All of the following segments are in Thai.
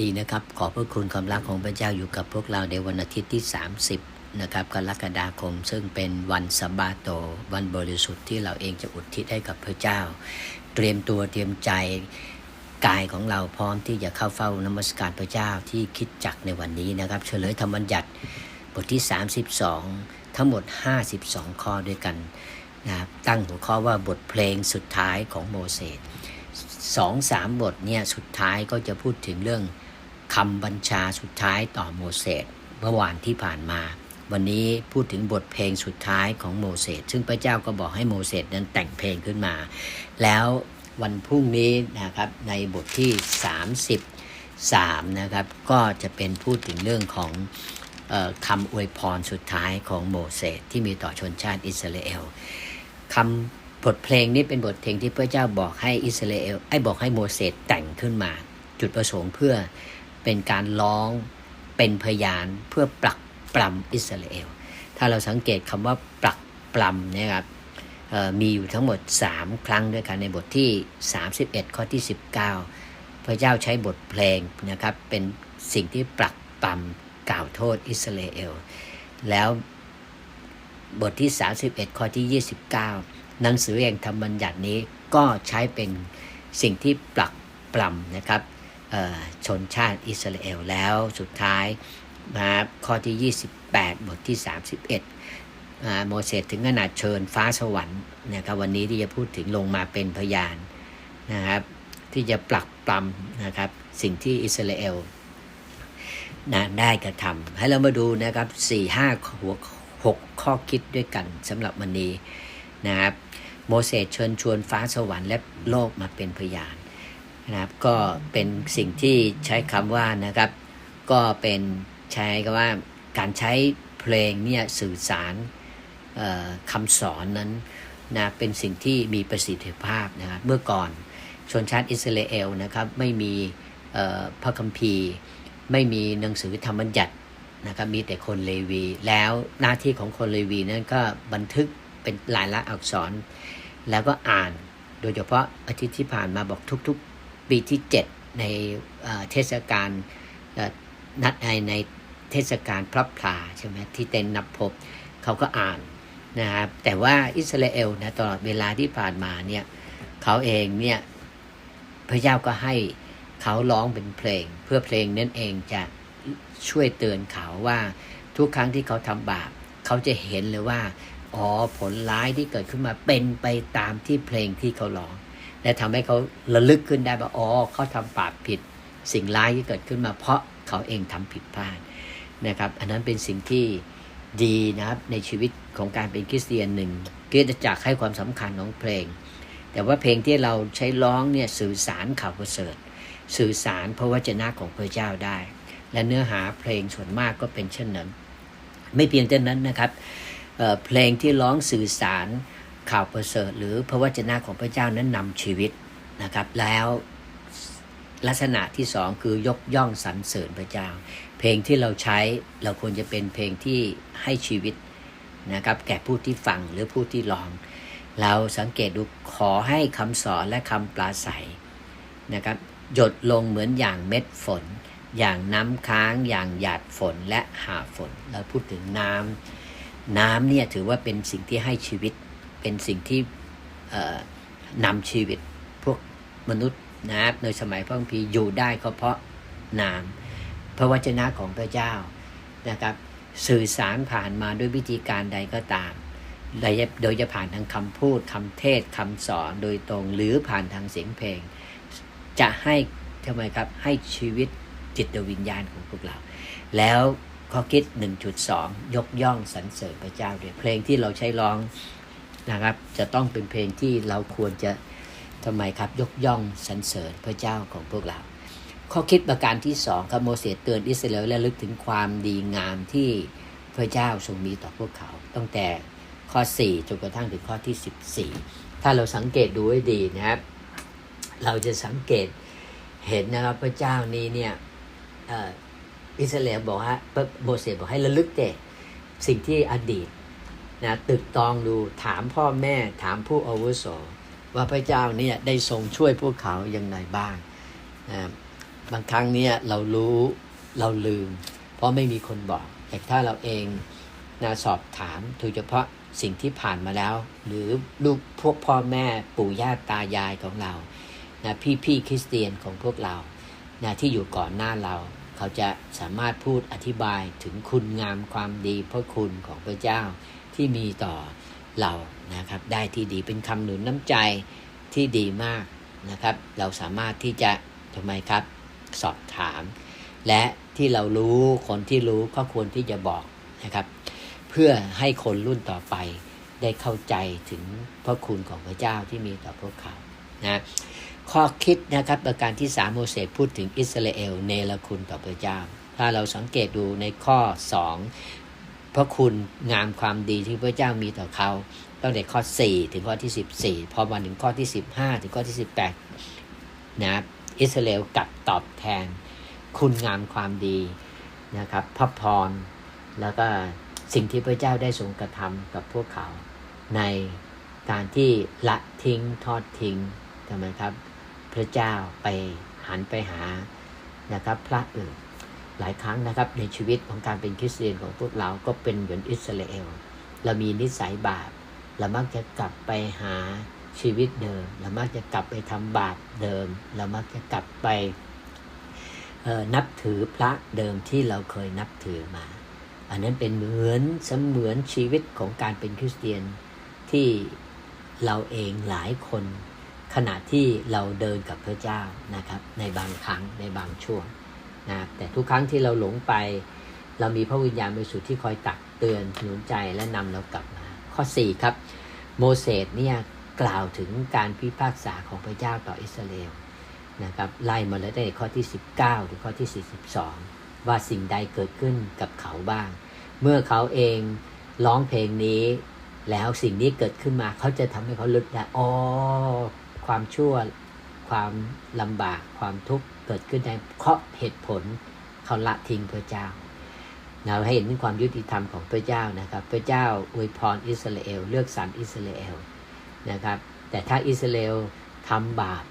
ดีนะครับ ขอบพระคุณความรักของพระเจ้าอยู่กับพวกเราในวันอาทิตย์ที่ 30 นะครับกรกฎาคม ซึ่งเป็นวันสบาโต วันบริสุทธิ์ที่เราเองจะอุทิศให้กับพระเจ้า เตรียมตัวเตรียมใจกายของเราพร้อมที่จะเข้าเฝ้านมัสการพระเจ้าที่คิดจักในวันนี้นะครับ เฉลยธรรมบัญญัติบทที่ 32 ทั้งหมด 52 ข้อด้วยกันนะครับตั้งหัวข้อว่าบทเพลงสุดท้ายของโมเสสสองสามบทเนี่ยสุดท้ายก็จะพูดถึงเรื่อง คำบัญชาสุดท้ายต่อโมเสสเมื่อวานที่ผ่านมา วันนี้พูดถึงบทเพลงสุดท้ายของโมเสสซึ่งพระเจ้าก็บอกให้โมเสสนั้นแต่งเพลงขึ้นมา แล้ววันพรุ่งนี้นะครับในบทที่ 33นะครับก็จะเป็นพูดถึงเรื่องของออคำอวยพรสุดท้ายของโมเสสที่มีต่อชนชาติอิสราเอลคำบทเพลงนี้เป็นบทเพลงที่พระเจ้าบอกให้อิสราเอลไอ้บอกให้โมเสสแต่งขึ้นมา จุดประสงค์เพื่อ เป็นการร้องเป็นพยานเพื่อปลักปลำอิสราเอล ถ้าเราสังเกตคำว่าปลักปลำเนะครับมีอยู่ทั้งหมด 3 ครั้งด้วยกันในบทที่ 31 ข้อที่ 19 พระเจ้าใช้บทเพลงนะครับเป็นสิ่งที่ปลักปลำกล่าวโทษอิสราเอล แล้วบทที่ 31 ข้อที่ 29 หนังสือแห่งธรรมบัญญัตินี้ก็ใช้เป็นสิ่งที่ปลักปลำนะครับ ชนชาติอิสราเอลแล้วสุดท้ายมาข้อที่ 28 บทที่ 31อ่าโมเสสถึงขนาดเชิญฟ้าสวรรค์นะครับวันนี้ที่จะพูดถึงลงมาเป็นพยานนะครับที่จะปลักปลำนะครับสิ่งที่อิสราเอลนะได้กระทำให้เรามาดูนะครับ4 5หัว6ข้อคิดด้วยกันสำหรับวันนี้นะครับโมเสสเชิญชวนฟ้าสวรรค์และโลกมาเป็นพยาน นะครับก็เป็นสิ่งที่ใช้คำว่านะครับ ก็เป็นใช้คำว่าการใช้เพลงเนี่ยสื่อสารคำสอนนั้นนะเป็นสิ่งที่มีประสิทธิภาพนะครับเมื่อก่อนชนชาติอิสราเอลนะครับไม่มีพระคัมภีร์ ไม่มีหนังสือธรรมบัญญัตินะครับมีแต่คนเลวี แล้วหน้าที่ของคนเลวีนั้นก็บันทึกเป็นลายลักษณ์อักษร แล้วก็อ่านโดยเฉพาะอาทิตย์ที่ผ่านมาบอกทุกๆ ปีที่ 7 ในเอ่อเทศกาลนัดในในเทศกาลพระพลาใช่ไหมที่เต็นนับพบเขาก็อ่านนะครับแต่ว่าอิสราเอลนะตลอดเวลาที่ผ่านมาเนี่ยเขาเองเนี่ยพระเจ้าก็ให้เขาร้องเป็นเพลง เพื่อเพลงนั้นเองจะช่วยเตือนเขาว่าทุกครั้งที่เขาทำบาปเขาจะเห็นเลยว่าอ๋อผลร้ายที่เกิดขึ้นมาเป็นไปตามที่เพลงที่เขาร้อง และทำให้เขาระลึกขึ้นได้ว่าอ๋อเขาทำบาปผิด สิ่งร้ายที่เกิดขึ้นมาเพราะเขาเองทำผิดพลาดนะครับ อันนั้นเป็นสิ่งที่ดีนะครับในชีวิตของการเป็นคริสเตียนหนึ่งคริสตจักรให้ความสำคัญของเพลง แต่ว่าเพลงที่เราใช้ร้องเนี่ยสื่อสารข่าวประเสริฐสื่อสารพระวจนะของพระเจ้าได้ และเนื้อหาเพลงส่วนมากก็เป็นเช่นนั้น ไม่เพียงแต่นั้นนะครับเเพลงที่ร้องสื่อสาร ข่าวประเสริฐหรือพระวจนะของพระเจ้านั้นนำชีวิตนะครับ แล้วลักษณะที่สองคือยกย่องสรรเสริญพระเจ้า เพลงที่เราใช้เราควรจะเป็นเพลงที่ให้ชีวิตนะครับแก่ผู้ที่ฟังหรือผู้ที่ร้อง เราสังเกตดูขอให้คำสอนและคำปราศัยนะครับหยดลงเหมือนอย่างเม็ดฝน อย่างน้ำค้าง อย่างหยาดฝนและหาฝน เราพูดถึงน้ำน้ำเนี่ยถือว่าเป็นสิ่งที่ให้ชีวิต เป็นสิ่งที่นำชีวิตพวกมนุษย์นะครับในสมัยพระคัมภีร์อยู่ได้ก็เพราะน้ำพระวจนะของพระเจ้านะครับสื่อสารผ่านมาด้วยวิธีการใดก็ตามโดยโดยจะผ่านทางคำพูดคำเทศคำสอนโดยตรงหรือผ่านทางเสียงเพลง จะให้ทำไมครับให้ชีวิตจิตวิญญาณของพวกเรา แล้วข้อคิด 1.2 ยกย่องสรรเสริญพระเจ้าด้วยเพลงที่เราใช้ร้อง นะครับ จะต้องเป็นเพลงที่เราควรจะทำไมครับยกย่องสรรเสริญพระเจ้าของพวกเรา ข้อคิดประการที่สองครับโมเสสเตือนอิสราเอลและลึกถึงความดีงามที่พระเจ้าทรงมีต่อพวกเขา ตั้งแต่ข้อ 4จนกระทั่งถึงข้อที่ 14 ถ้าเราสังเกตดูให้ดีนะครับ เราจะสังเกตเห็นนะครับพระเจ้านี้เนี่ยอิสราเอลบอกว่าโมเสสบอกให้ระลึกเตสิ่งที่อดีต นะตึกตองดูถามพ่อแม่ถามผู้อาวุโสว่าพระเจ้าเนี่ยได้ทรงช่วยพวกเขาอย่างไรบ้างนะบางครั้งเนี่ยเรารู้เราลืม เพราะไม่มีคนบอก แต่ถ้าเราเองนะสอบถามโดยเฉพาะสิ่งที่ผ่านมาแล้ว หรือลูกพวกพ่อแม่ปู่ย่าตายายของเรานะพี่พี่ๆคริสเตียนของพวกเรานะที่อยู่ก่อนหน้าเรา เขาจะสามารถพูดอธิบายถึงคุณงามความดีพระคุณของพระเจ้า ที่มีต่อเรานะครับ ได้ที่ดีเป็นคำหนุนน้ำใจที่ดีมากนะครับ เราสามารถที่จะทำไมครับ สอบถาม และที่เรารู้คนที่รู้ก็ควรที่จะบอกนะครับ เพื่อให้คนรุ่นต่อไปได้เข้าใจถึงพระคุณของพระเจ้าที่มีต่อพวกเขานะข้อคิดนะครับประการที่สามโมเสสพูดถึงอิสราเอลเนรคุณต่อพระเจ้า ถ้าเราสังเกตดูในข้อสอง พระคุณงามความดีที่พระเจ้ามีต่อเขาตั้งแต่ข้อ 4 ถึงข้อที่ 14 พอมาถึงข้อที่ 15 ถึงข้อที่ 18นะอิสราเอลกลับตอบแทน คุณงามความดีนะครับพระพร แล้วก็สิ่งที่พระเจ้าได้ทรงกระทำกับพวกเขา ในการที่ละทิ้งทอดทิ้งทำไมครับ พระเจ้าไปหันไปหานะครับ พระอื่น หลายครั้งนะครับ ในชีวิตของการเป็นคริสเตียนของพวกเราก็เป็นเหมือนอิสราเอลเรามีนิสัยบาปเรามักจะกลับไปหาชีวิตเดิม เรามักจะกลับไปทำบาปเดิม เรามักจะกลับไปนับถือพระเดิมที่เราเคยนับถือมา อันนั้นเป็นเหมือนเสมือนชีวิตของการเป็นคริสเตียนที่เราเองหลายคน ขณะที่เราเดินกับพระเจ้านะครับ ในบางครั้งในบางช่วง นะแต่ทุกครั้งที่เราหลงไป เรามีพระวิญญาณบริสุทธิ์ที่คอยตักเตือนหนุนใจและนำเรากลับมา ข้อ 4 ครับ โมเสสเนี่ยกล่าวถึงการพิพากษาของพระเจ้าต่ออิสราเอลนะครับไล่มาแล้วตั้ข้อที่ 19 ถึงข้อที่ 42 ว่าสิ่งใดเกิดขึ้นกับเขาบ้าง เมื่อเขาเองร้องเพลงนี้ แล้วสิ่งนี้เกิดขึ้นมาเขาจะทำให้เขาลึกได้อ๋อความชั่ว ความลำบาก ความทุกข์ เกิดขึ้นได้เพราะเหตุผลเขาละทิ้งพระเจ้าเราให้เห็นถึงความยุติธรรมของพระเจ้านะครับ พระเจ้าอวยพรอิสราเอล เลือกสรรอิสราเอลนะครับ แต่ถ้าอิสราเอลทำบาป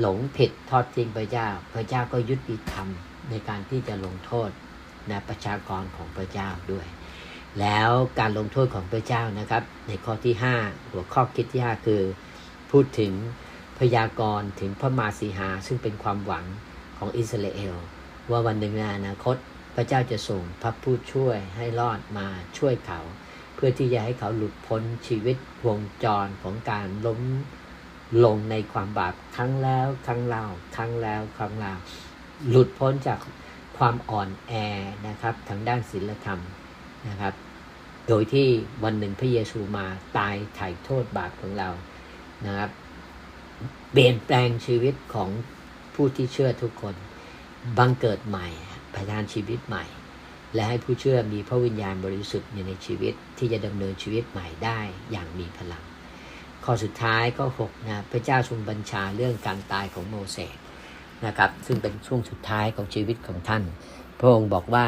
หลงผิดทอดทิ้งพระเจ้า พระเจ้าก็ยุติธรรมในการที่จะลงโทษนะประชากรของพระเจ้าด้วย แล้วการลงโทษของพระเจ้านะครับ ในข้อที่ 5 หัวข้อคิดที่ 5 คือ พูดถึง พยากรณ์ถึงพระมาสีหาซึ่งเป็นความหวังของอิสราเอล ว่าวันหนึ่งในอนาคต พระเจ้าจะส่งพระผู้ช่วยให้รอดมาช่วยเขา เพื่อที่จะให้เขาหลุดพ้นชีวิตวงจรของการล้มลงในความบาปครั้งแล้วครั้งเล่าครั้งแล้วครั้งเล่าหลุดพ้นจากความอ่อนแอนะครับทางด้านศีลธรรมนะครับ โดยที่วันหนึ่งพระเยซูมาตายไถ่โทษบาปของเรานะครับ เปลี่ยนแปลงชีวิตของผู้ที่เชื่อทุกคนบังเกิดใหม่ประทานชีวิตใหม่ และให้ผู้เชื่อมีพระวิญญาณบริสุทธิ์อยู่ในชีวิตที่จะดำเนินชีวิตใหม่ได้อย่างมีพลัง ข้อสุดท้ายก็6นะพระเจ้าทรงบัญชาเรื่องการตายของโมเสสนะครับซึ่งเป็นช่วงสุดท้ายของชีวิตของท่าน พระองค์บอกว่า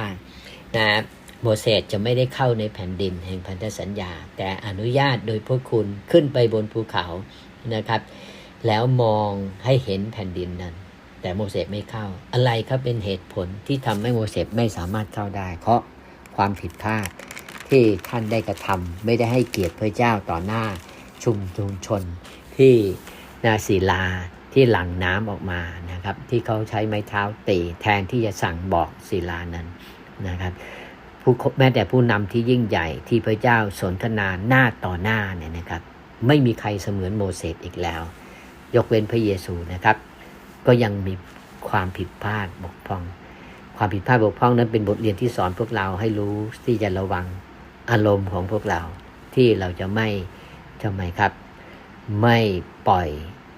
นะโมเสสจะไม่ได้เข้าในแผ่นดินแห่งพันธสัญญา แต่อนุญาตโดยพวกคุณขึ้นไปบนภูเขานะครับ แล้วมองให้เห็นแผ่นดินนั้น แต่โมเสสไม่เข้า อะไรครับเป็นเหตุผลที่ทำให้โมเสสไม่สามารถเข้าได้ เพราะความผิดพลาดที่ท่านได้กระทำไม่ได้ให้เกียรติพระเจ้าต่อหน้าชุมชุมชน ที่นาศิลาที่หลั่งน้ำออกมานะครับ ที่เขาใช้ไม้เท้าตีแทนที่จะสั่งบอกศิลานั้นนะครับผู้แม้แต่ผู้นำที่ยิ่งใหญ่ที่พระเจ้าสนทนาหน้าต่อหน้าเนี่ยนะครับ ไม่มีใครเสมือนโมเสสอีกแล้ว ยกเว้นพระเยซูนะครับ ก็ยังมีความผิดพลาดบกพร่อง ความผิดพลาดบกพร่องนั้นเป็นบทเรียนที่สอนพวกเราให้รู้ที่จะระวังอารมณ์ของพวกเราที่เราจะไม่ทำไมครับ ไม่ปล่อย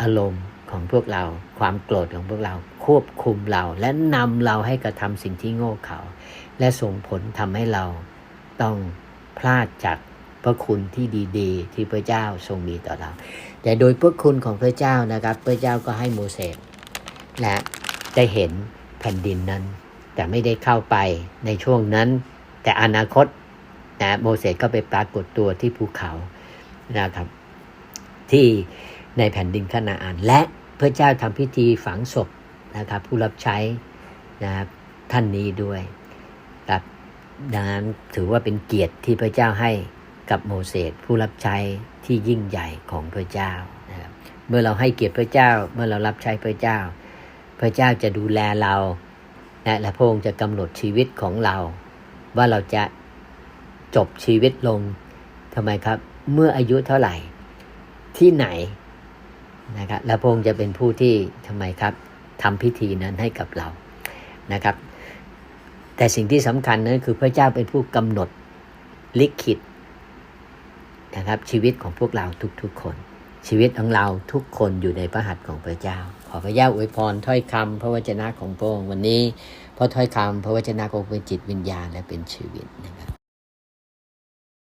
อารมณ์ของพวกเรา ความโกรธของพวกเราควบคุมเรา และนำเราให้กระทำสิ่งที่โง่เขลาและส่งผลทำให้เราต้องพลาดจาก พระคุณที่ดีๆ ที่พระเจ้าทรงมีต่อเรา แต่โดยพระคุณของพระเจ้านะครับ พระเจ้าก็ให้โมเสสและได้เห็นแผ่นดินนั้น แต่ไม่ได้เข้าไปในช่วงนั้น แต่อนาคตนะโมเสสก็ไปปรากฏตัวที่ภูเขานะครับ ที่ในแผ่นดินคานาอันและพระเจ้าทำพิธีฝังศพนะครับ ผู้รับใช้นะครับท่านนี้ด้วยครับดังนั้นถือว่าเป็นเกียรติที่พระเจ้าให้ กับโมเสสผู้รับใช้ที่ยิ่งใหญ่ของพระเจ้านะครับเมื่อเราให้เกียรติพระเจ้าเมื่อเรารับใช้พระเจ้า พระเจ้าจะดูแลเรานะและพระองค์จะกำหนดชีวิตของเรา ว่าเราจะจบชีวิตลงทำไมครับ เมื่ออายุเท่าไหร่ที่ไหนนะครับและพระองค์จะเป็นผู้ที่ทำไมครับทำพิธีนั้นให้กับเรานะครับ แต่สิ่งที่สำคัญนั้นคือพระเจ้าเป็นผู้กำหนดลิขิต นะครับชีวิตของพวกเราทุกๆคน ชีวิตของเราทุกคนอยู่ในพระหัตถ์ของพระเจ้า ขอพระเจ้าอวยพรถ้อยคำพระวจนะของพระองค์วันนี้เพราะถ้อยคำพระวจนะของพระองค์เป็นจิตวิญญาณและเป็นชีวิตนะครับ